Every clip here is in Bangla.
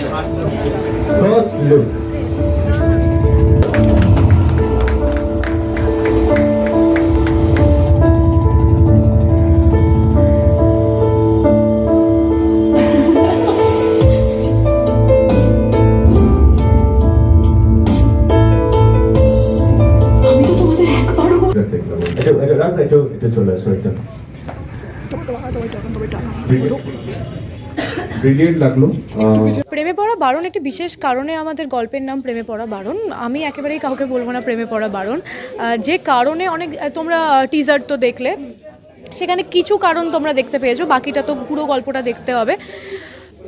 First look. আমি তো তোমাদের একবারও বল- Perfect. এটা এটা রাজ এটা এটা চলে আসো এটা ব্রিলিয়েন্ট লাগল আহ, প্রেমে পড়া বারণ একটি বিশেষ কারণে আমাদের গল্পের নাম প্রেমে পড়া বারণ। আমি একেবারেই কাউকে বলব না প্রেমে পড়া বারণ। যে কারণে অনেক তোমরা টিজার তো দেখলে, সেখানে কিছু কারণ তোমরা দেখতে পেয়েছ, বাকিটা তো পুরো গল্পটা দেখতে হবে।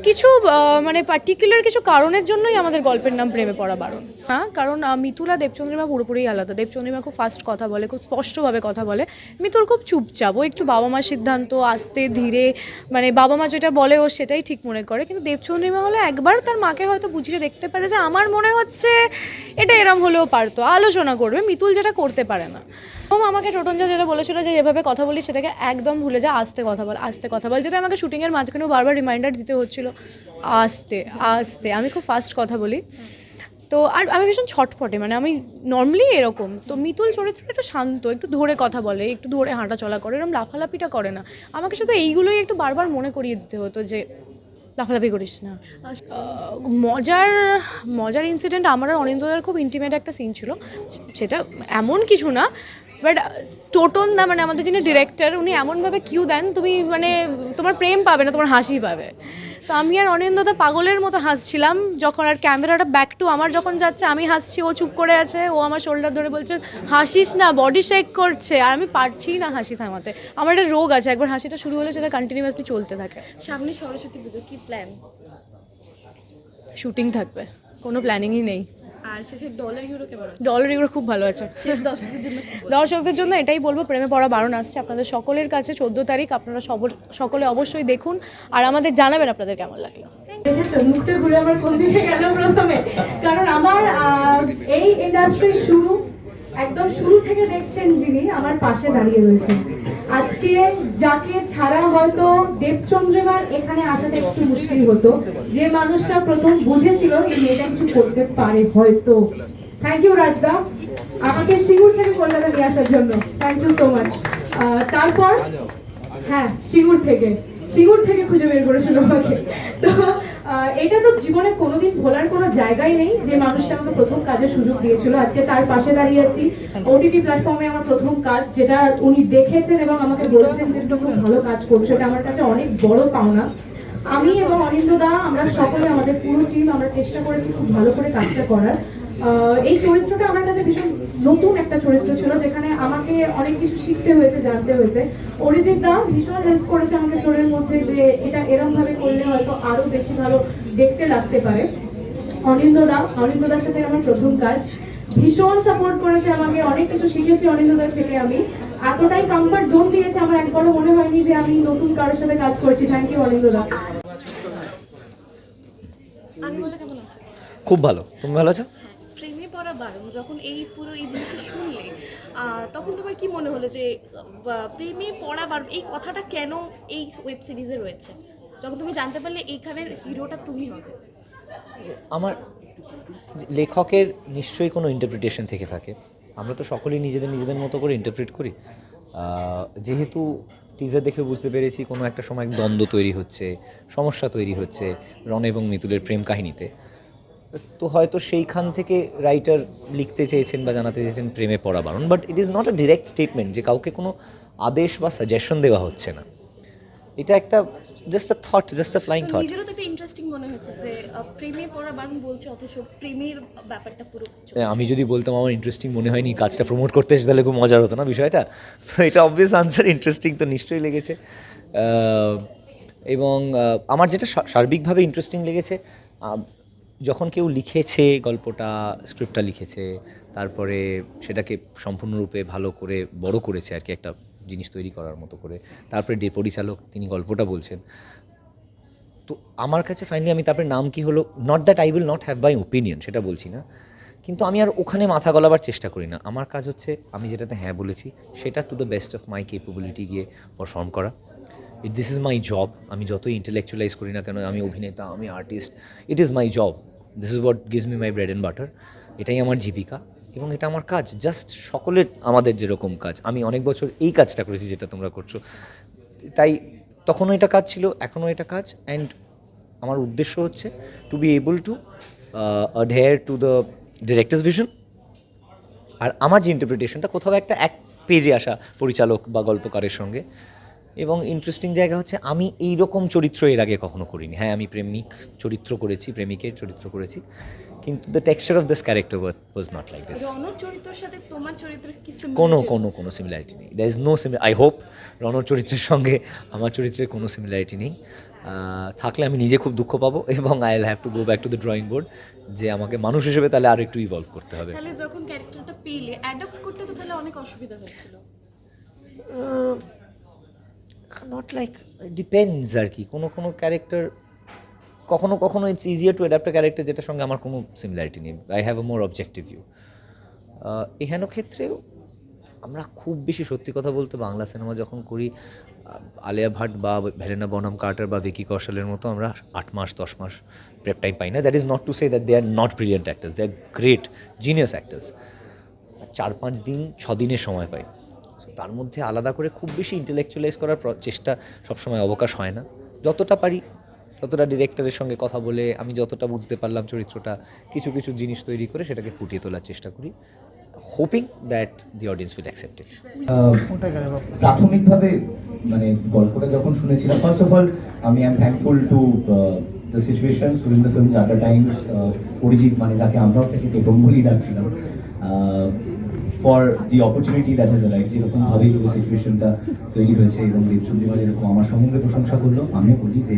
কিছু মানে পার্টিকুলার কিছু কারণের জন্যই আমাদের গল্পের নাম প্রেমে পড়া বারণ। না, কারণ মিতুলা দেবচন্দ্রিমা পুরোপুরি আলাদা। দেবচন্দ্রিমা খুব ফাস্ট কথা বলে, খুব স্পষ্টভাবে কথা বলে। মিতুল খুব চুপচাপ, ও একটু বাবা মার সিদ্ধান্ত, আস্তে, ধীরে মানে বাবা মা যেটা বলে ও সেটাই ঠিক মনে করে। কিন্তু দেবচন্দ্রিমা হলে একবার তার মাকে হয়তো বুঝিয়ে দেখতে পারে যে, আমার মনে হচ্ছে এটা এরম হলেও পারতো, আলোচনা করবে। মিতুল যেটা করতে পারে না। ওম আমাকে টোটনজা যেটা বলেছিল যে যেভাবে কথা বলি সেটাকে একদম ভুলে যা, আস্তে কথা বল, আস্তে কথা বল। যেটা আমাকে শুটিংয়ের মাঝখানেও বারবার রিমাইন্ডার দিতে হচ্ছিল, আস্তে আস্তে। আমি খুব ফাস্ট কথা বলি। তো আর আমি ভীষণ ছটফটে মানে আমি নর্মালি এরকম। তো মিতুল চরিত্রটা একটু শান্ত, একটু ধরে কথা বলে, একটু ধরে হাঁটা চলা করে এরকম লাফালাফিটা করে না। আমাকে শুধু এইগুলোই একটু বারবার মনে করিয়ে দিতে হতো যে, লাফালাফি করিস না। মজার মজার ইনসিডেন্ট আমার আর খুব ইন্টিমেট একটা সিন ছিল। সেটা এমন কিছু না বাট টোটন দা মানে আমাদের যিনি ডিরেক্টর উনি এমনভাবে কিউ দেন তুমি মানে তোমার প্রেম পাবে না তোমার হাসি পাবে। তো আমি আর অনিন্দদা পাগলের মতো হাসছিলাম যখন আর ক্যামেরাটা ব্যাক টু আমার যখন যাচ্ছে আমি হাসছি ও চুপ করে আছে ও আমার শোল্ডার ধরে বলছে হাসিস না বডি শেক করছে। আর আমি পারছি না হাসি থামাতে। আমার একটা রোগ আছে একবার হাসিটা শুরু হলে সেটা কন্টিনিউয়াসলি চলতে থাকে। সামনে সরস্বতী পুজো কি প্ল্যান শুটিং থাকবে কোনো প্ল্যানিংই নেই। আর শেষে ডলার ইউরো কেমন ডলার এগুলো খুব ভালো আছে। শেষ দর্শকের জন্য দর্শকদের জন্য এটাই বলব প্রেমে পড়া বারণ আসছে আপনাদের সকলের কাছে চোদ্দ তারিখ আপনারা সব- সকলে অবশ্যই দেখুন। আর আমাদের জানাবেন আপনাদের কেমন লাগল। মুখটা ঘুরে আমার কোন দিকে গেল প্রথমে? কারণ আমার এই শুরু একদম শুরু থেকে দেখছেন যিনি আমার পাশে দাঁড়িয়ে রয়েছেন। আজকে যাকে ছাড়া হয়তো দেবচন্দ্রিমার এখানে আসাটা একটু মুশকিল হতো। যে মানুষটা প্রথম বুঝেছিল এই মেয়েটা কিছু করতে পারে হয়তো। থ্যাংক ইউ রাজদা। আমাকে সিঙ্গুর থেকে কলকাতা নিয়ে আসার জন্য। থ্যাংক ইউ সো মাচ তারপর? হ্যাঁ সিঙ্গুর থেকে। সিঙ্গুর থেকে খুঁজে বের করেছিল আমাকে। তো এটা তো জীবনে কোনোদিন ভোলার কোনো জায়গায় নেই যে মানুষটা আমাকে প্রথম কাজের সুযোগ দিয়েছিল। আজকে তার পাশে দাঁড়িয়ে আছি। ওটিটি প্ল্যাটফর্মে আমার প্রথম কাজ, যেটা উনি দেখেছেন এবং আমাকে বলছেন যে খুব ভালো কাজ করছ। এটা আমার কাছে অনেক বড় পাওনা। আমি এবং অনিন্দ্য দা আমরা সকলে, আমাদের পুরো টিম আমরা চেষ্টা করেছি খুব ভালো করে কাজটা করার। এই চরিত্রটা আমার কাছে ভীষণ নতুন একটা চরিত্র ছিল, যেখানে আমাকে অনেক কিছু শিখতে হয়েছে, জানতে হয়েছে। অরিজিৎ দা ভীষণ হেল্প করেছে আমাকে স্টোরের মধ্যে যে এটা এরম ভাবে করলে হয়তো আরও বেশি ভালো দেখতে লাগতে পারে। অনিন্দ দা অনিন্দ দার সাথে আমার প্রথম কাজ। ভীষণ সাপোর্ট করেছে আমাকে, অনেক কিছু শিখেছি অনিন্দ দার থেকে আমি। এতটাই কমফর্ট জোন দিয়েছে আমার, একবারও মনে হয়নি যে আমি নতুন কারোর সাথে কাজ করছি। থ্যাংক ইউ অনিন্দ দা আগে বলে কেমন আছে খুব ভালো। তুমি ভালো আছো? প্রেমে যখন এই পুরো এই জিনিসটা শুনলে তখন তোমার কি মনে হলো যে প্রেমে পড়া বারণ এই কথাটা কেন এই ওয়েব সিরিজে রয়েছে? যখন তুমি জানতে পারলে এইখানের হিরোটা তুমি হবে। আমার লেখকের নিশ্চয়ই কোনো ইন্টারপ্রিটেশন থেকে থাকে। আমরা তো সকলেই নিজেদের নিজেদের মতো করে ইন্টারপ্রিট করি। যেহেতু টিজার দেখে বুঝতে পেরেছি কোনো একটা সময় দ্বন্দ্ব তৈরি হচ্ছে, সমস্যা তৈরি হচ্ছে রণ এবং মিতুলের প্রেম কাহিনীতে। তো হয়তো সেইখান থেকে রাইটার লিখতে চেয়েছেন বা জানাতে চেয়েছেন প্রেমে পড়া বারণ but it is not a direct statement যে কাউকে কোনো আদেশ বা সাজেশন দেওয়া হচ্ছে না। এটা একটা just a thought just a flying thought নিজেরও তো একটা ইন্টারেস্টিং মনে হয়েছে যে প্রেমে পড়া বারণ বলছে অথচ প্রেমের ব্যাপারটা পুরো হ্যাঁ, আমি যদি বলতাম আমার ইন্টারেস্টিং মনে হয়নি কাজটা প্রমোট করতে এসে তাহলে খুব মজার হতো না বিষয়টা? তো এটা অবভিয়াস আনসার ইন্টারেস্টিং তো নিশ্চয়ই লেগেছে। এবং আমার যেটা সার্বিকভাবে ইন্টারেস্টিং লেগেছে যখন কেউ লিখেছে গল্পটা, স্ক্রিপ্টটা লিখেছে, তারপরে সেটাকে সম্পূর্ণরূপে ভালো করে, বড় করেছে আর কি একটা জিনিস তৈরি করার মতো করে, তারপরে ডে পরিচালক তিনি গল্পটা বলছেন। তো আমার কাছে ফাইনালি আমি তারপরে নাম কি হলো not that I will not have by opinion সেটা বলছি না। কিন্তু আমি আর ওখানে মাথা গলাবার চেষ্টা করি না। আমার কাজ হচ্ছে, আমি যেটাতে হ্যাঁ বলেছি, সেটা to the best of my capability গিয়ে পারফর্ম করা। It this is my job আমি যতই ইন্টেলেকচুয়ালাইজ করি না কেন, আমি অভিনেতা, আমি artist it is my job this is what gives me my bread and butter এটাই আমার জীবিকা এবং এটা আমার কাজ। জাস্ট সকলের আমাদের যেরকম কাজ। আমি অনেক বছর এই কাজটা করেছি যেটা তোমরা করছ। তাই তখনও এটা কাজ ছিল, এখনও এটা কাজ। অ্যান্ড আমার উদ্দেশ্য হচ্ছে to be able to adhere to the director's vision আর আমার যে ইন্টারপ্রিটেশনটা কোথাও একটা এক পেজে আসা পরিচালক বা গল্পকারের সঙ্গে। এবং ইন্টারেস্টিং জায়গা হচ্ছে আমি এই রকম চরিত্র এর আগে কখনো করিনি। হ্যাঁ আমি প্রেমিক চরিত্র করেছি প্রেমিকের চরিত্র করেছি কিন্তু the texture of this character was not like this রণর চরিত্রের সাথে তোমার চরিত্রের কি কোনো কোনো কোনো সিমিলারিটি নেই। There is no similar I hope রণর চরিত্রের সঙ্গে আমার চরিত্রের কোনো সিমিলারিটি নেই। থাকলে আমি নিজে খুব দুঃখ পাবো এবং I will have to go back to the drawing board যে আমাকে মানুষ হিসেবে তাহলে আর একটু ইভলভ করতে হবে। তাহলে যখন ক্যারেক্টারটা পেলে অ্যাডাপ্ট করতে তো তাহলে অনেক অসুবিধা হচ্ছিল। নট লাইক ডিপেন্ডস আর কি। কোনো কোনো ক্যারেক্টার কখনো কখনো it's easier to adapt character যেটার সঙ্গে আমার কোনো সিমিলারিটি নেই। I have a more objective view এখানেও ক্ষেত্রেও আমরা খুব বেশি সত্যি কথা বলতে বাংলা সিনেমা যখন করি আলিয়া ভাট বা ভেলেনা বনাম কার্টার বা ভিকি কৌশলের মতো আমরা আট মাস, দশ মাস প্রেপ টাইম পাই না। That is not to say that they are not brilliant actors they are great genius actors চার, পাঁচ দিন ছ দিনের সময় পাই। তার মধ্যে আলাদা করে খুব বেশি ইন্টেলেকচুয়ালাইজ করার চেষ্টা সবসময় অবকাশ হয় না। যতটা পারি, ততটা ডিরেক্টরের সঙ্গে কথা বলে, আমি যতটা বুঝতে পারলাম চরিত্রটা, কিছু কিছু জিনিস তৈরি করে সেটাকে ফুটিয়ে তোলার চেষ্টা করি hoping that the audience will accept it প্রাথমিকভাবে মানে গল্পটা যখন শুনেছিলাম ফার্স্ট অফ অল আমি I am thankful to the situation win the film times Arijit মানে যাকে আমরাও সেকে টোটম বলেই ডাকছিলাম for the opportunity that is life যেরকমভাবেই পুরো সিচুয়েশনটা তৈরি হয়েছে এবং দেবচন্দ্রিমা যেরকম আমার সম্বন্ধে প্রশংসা করল, আমিও বলি যে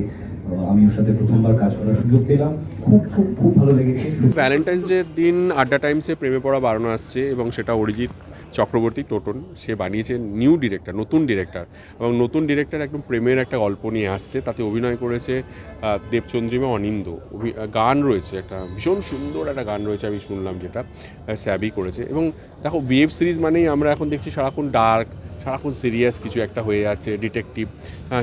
আমি ওর সাথে প্রথমবার কাজ করার সুযোগ পেলাম। খুব খুব খুব ভালো লেগেছে। ভ্যালেন্টাইন্স ডে দিন, আড্ডা টাইমসে প্রেমে পড়া বাড়ানো আসছে এবং সেটা অরিজিৎ চক্রবর্তী, টোটন, সে বানিয়েছে নিউ ডিরেক্টর, নতুন ডিরেক্টর। এবং নতুন ডিরেক্টর একদম প্রেমের একটা গল্প নিয়ে আসছে, তাতে অভিনয় করেছে দেবচন্দ্রিমা অনিন্দ। গান রয়েছে, একটা ভীষণ সুন্দর একটা গান রয়েছে, আমি শুনলাম যেটা স্যাবি করেছে। এবং দেখো, ওয়েব সিরিজ মানেই আমরা এখন দেখছি সারাক্ষণ ডার্ক সারাক্ষণ সিরিয়াস কিছু একটা হয়ে যাচ্ছে ডিটেকটিভ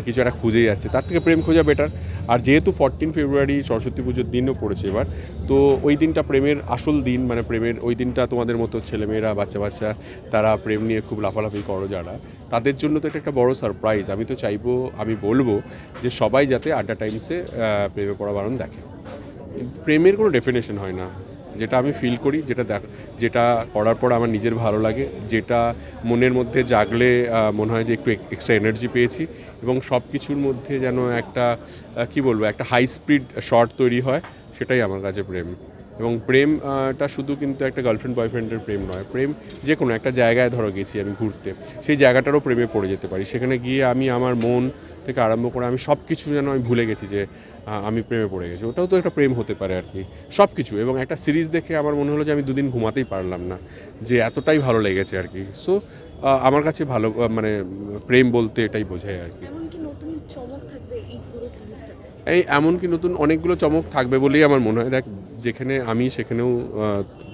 কিছু একটা খুঁজে যাচ্ছে, তার থেকে প্রেম খোঁজা বেটার আর যেহেতু ফোরটিন ফেব্রুয়ারি সরস্বতী পুজোর দিনও পড়েছে এবার, তো ওই দিনটা প্রেমের আসল দিন মানে প্রেমের ওই দিনটা তোমাদের মতো ছেলেমেয়েরা বাচ্চা বাচ্চা তারা প্রেম নিয়ে খুব লাফালাফি করো যারা, তাদের জন্য তো এটা একটা বড় সারপ্রাইজ আমি তো চাইব, আমি বলব যে সবাই যাতে আড্ডা টাইমসে প্রেমে পড়া বারণ দেখে। প্রেমের কোনো ডেফিনেশন হয় না। যেটা আমি ফিল করি, যেটা দেখ, যেটা করার পর আমার নিজের ভালো লাগে, যেটা মনের মধ্যে জাগলে মনে হয় যে একটু এক্সট্রা এনার্জি পেয়েছি এবং সব কিছুর মধ্যে যেন একটা কি বলব, একটা হাই স্পিড শর্ট তৈরি হয়, সেটাই আমার কাছে প্রেম। এবং প্রেমটা শুধু কিন্তু একটা গার্লফ্রেন্ড বয়ফ্রেন্ডের প্রেম নয়, প্রেম যে কোনো একটা জায়গায় ধরো গেছি আমি ঘুরতে, সেই জায়গাটারও প্রেমে পড়ে যেতে পারি। সেখানে গিয়ে আমি আমার মন থেকে আরম্ভ করে আমি সব কিছু যেন আমি ভুলে গেছি যে আমি প্রেমে পড়ে গেছি। ওটাও তো একটা প্রেম হতে পারে আর কি সব কিছু এবং একটা সিরিজ দেখে আমার মনে হলো যে আমি দুদিন ঘুমাতেই পারলাম না যে এতটাই ভালো লেগেছে আর কি সো আমার কাছে ভালো মানে প্রেম বলতে এটাই বোঝায় আর কি এই এমনকি নতুন অনেকগুলো চমক থাকবে বলেই আমার মনে হয়। দেখ যেখানে আমি সেখানেও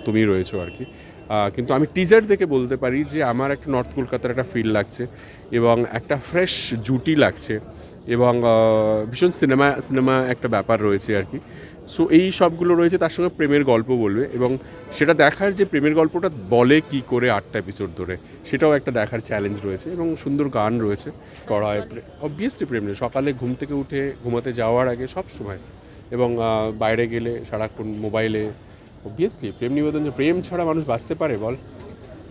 তুমি রয়েছো আর কি কিন্তু আমি টিজার দেখে বলতে পারি যে আমার একটা নর্থ কলকাতার একটা ফিল লাগছে এবং একটা ফ্রেশ জুটি লাগছে এবং ভীষণ সিনেমা সিনেমা একটা ব্যাপার রয়েছে আর কি। সো এই সবগুলো রয়েছে, তার সঙ্গে প্রেমের গল্প বলবে এবং সেটা দেখার যে প্রেমের গল্পটা বলে কি করে আটটা এপিসোড ধরে, সেটাও একটা দেখার চ্যালেঞ্জ রয়েছে এবং সুন্দর গান রয়েছে। করা হয় অবভিয়াসলি প্রেম নেই, সকালে ঘুম থেকে উঠে ঘুমাতে যাওয়ার আগে সব সময় এবং বাইরে গেলে সারাক্ষণ মোবাইলে অবভিয়াসলি প্রেম নিবেদন প্রেম ছাড়া মানুষ বাঁচতে পারে বল।